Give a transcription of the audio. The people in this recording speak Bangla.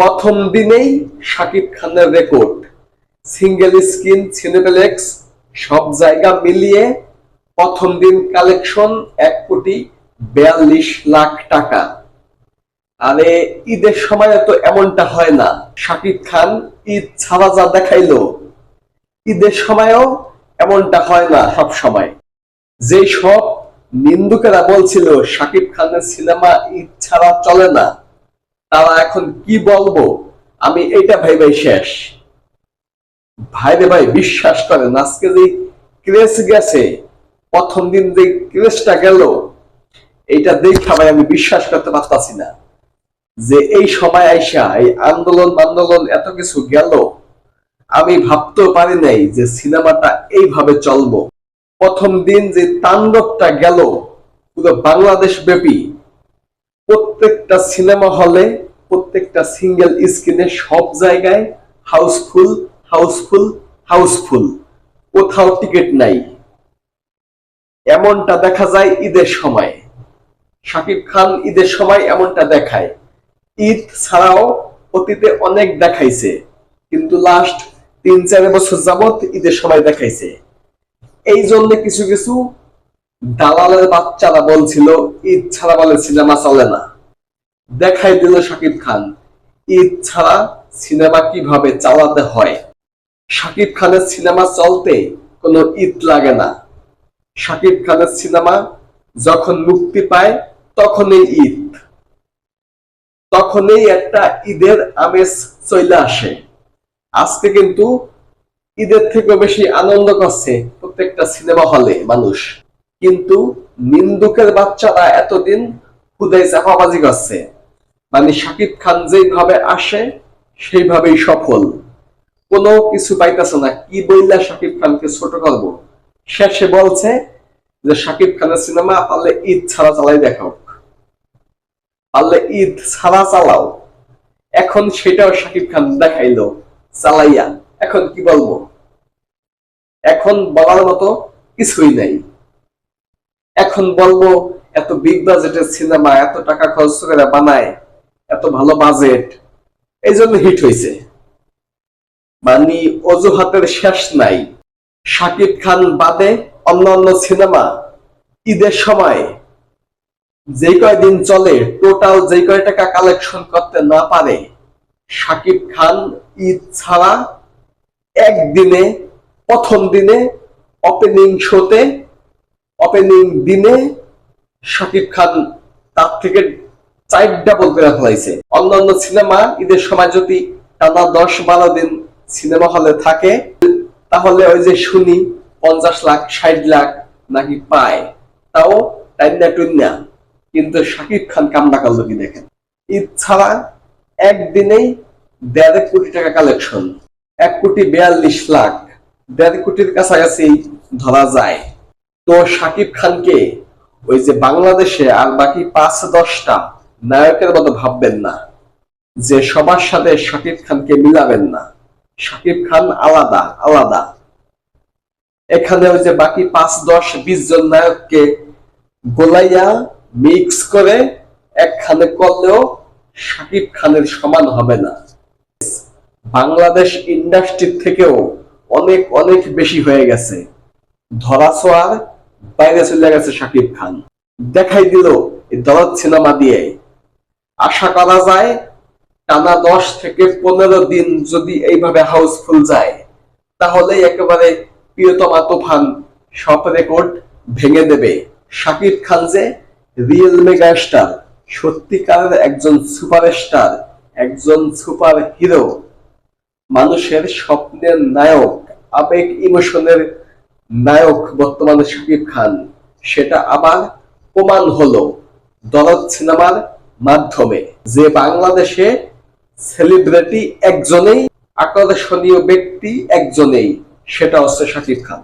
প্রথম দিনেই শাকিব খানের রেকর্ড সিঙ্গেল স্ক্রিন সিনেপ্লেক্স সব জায়গা মিলিয়ে প্রথম দিন কালেকশন এক কোটি বিয়াল্লিশ লাখ টাকা। আরে, ঈদের সময় তো এমনটা হয় না। শাকিব খান ঈদ ছাড়া যা দেখাইলো, ঈদের সময়ও এমনটা হয় না সব সময়। যে সব নিন্দুকেরা বলছিল, শাকিব খানের সিনেমা ঈদ ছাড়া চলে না। তারা এখন কি বলব? আমি এইটা ভাইবাই শেষ। ভাই রে ভাই বিশ্বাস করেন, আজকে যে ক্রেস গেছে, প্রথম দিন যে ক্রেসটা গেল, এইটা দেখা ভাই আমি বিশ্বাস করতে পারতাছি না যে এই সময় আইসা এই আন্দোলন আন্দোলন এত কিছু গেল। আমি ভাবতেও পারি নাই যে সিনেমাটা এইভাবে চলবো। প্রথম দিন যে তাণ্ডবটা গেল, পুরো বাংলাদেশ ব্যাপী প্রত্যেকটা সিনেমা হলে, প্রত্যেকটা সিঙ্গেল স্ক্রিনে সব জায়গায় হাউসফুল হাউসফুল হাউসফুল। কোথাও টিকিট নাই। এমনটা দেখা যায় ঈদের সময়। শাকিব খান ঈদের সময় এমনটা দেখায়। ঈদ ছাড়াও অতীতে অনেক দেখাইছে, কিন্তু লাস্ট তিন, চার বছর যাবৎ ঈদের সময় দেখাইছে। এই জন্য কিছু কিছু দালালের বাচ্চারা বলছিল, ঈদ ছাড়া বলে সিনেমা চলে না। দেখাই দিল শাকিব খান। ঈদ ছাড়া সিনেমা কীভাবে চালাতে হয়? শাকিব খানের সিনেমা চলতে কোনো ঈদ লাগে না। শাকিব খানের সিনেমা যখন মুক্তি পায়, তখনই ঈদ। তখনই একটা ঈদের আমেজ চলে আসে। আজকে কিন্তু ঈদের থেকে বেশি আনন্দ করছে প্রত্যেকটা সিনেমা হলে মানুষ। কিন্তু নিন্দুকের বাচ্চারা এতদিন খুদাই চাপাবাজি করছে। মানে শাকিব খান যেভাবে আসে, সেইভাবেই সফল। কোনো কিছু পাইতেছে না। কি বললা শাকিব খানকে ছোট করব? শেষে বলছে যে শাকিব খানের সিনেমা পারলে ঈদ ছাড়া চালাই দেখাও। পারলে ঈদ ছাড়া চালাও। এখন সেটাও শাকিব খান দেখাইলো, চালাইয়া। এখন কি বলব? এখন বলার মতো কিছুই নাই। এখন বলব, এত বিগ বাজেটের সিনেমা, এত টাকা খরচ করে বানায় এত ভালো বাজেট এই জন্য হিট হয়েছে মানে অজুহাতের শেষ নাই। শাকিব খান বাদে অন্যান্য সিনেমা ঈদের সময় যে কয়দিন চলে টোটাল যে কয় টাকা কালেকশন করতে না পারে, শাকিব খান ঈদ ছাড়া একদিনে, প্রথম দিনে ওপেনিং শোতে ওপেনিং দিনে শাকিব খান তার থেকে চার ডাবল করে ফেলাইছে। অন্যান্য সিনেমা, ঈদের সময় যদি টানা দশ বারো দিন সিনেমা হলে থাকে। তাহলে ওই যে শুনি, পঞ্চাশ লাখ, ষাট লাখ নাকি পায়। তাও টাইনা টুন্না কিন্তু শাকিব খান কামনা করল কি দেখেন? ঈদ ছাড়া একদিনেই দেড় কোটি টাকা কালেকশন এক কোটি বিয়াল্লিশ লাখ। দেড় কোটির কাছাকাছি ধরা যায়। তো শাকিব খানকে ওই যে বাংলাদেশে আর বাকি পাঁচ দশটা নায়কের মতো ভাববেন না, যে সবার সাথে শাকিব খানকে মিলাবেন না। শাকিব খান আলাদা আলাদা। এখানে ওই যে বাকি পাঁচ, দশ, বিশ জন নায়ককে গোলাইয়া মিক্স করে একখানে করলেও শাকিব খানের সমান হবে না। বাংলাদেশ ইন্ডাস্ট্রির থেকেও অনেক অনেক বেশি হয়ে গেছে। ধরা ছোঁয়ার বাইরে চলে গেছে শাকিব খান। দেখাই দিল এই দরদ সিনেমা দিয়ে। আশা করা যায় টানা দশ থেকে পনেরো দিন যদি এইভাবে হাউসফুল যায় তাহলে একেবারে প্রিয়তমা তুফান সব রেকর্ড ভেঙে দেবে। শাকিব খান যে রিয়েল মেগা স্টার সত্যিকারের একজন সুপারস্টার, একজন সুপার হিরো মানুষের স্বপ্নের নায়ক, আবেগ ইমোশনের নায়ক বর্তমানে শাকিব খান, সেটা আবার প্রমাণ হলো। দরদ সিনেমার মাধ্যমে যে বাংলাদেশে সেলিব্রিটি একজনেই আকর্ষণীয় ব্যক্তি একজনেই সেটা হচ্ছে শাকিব খান।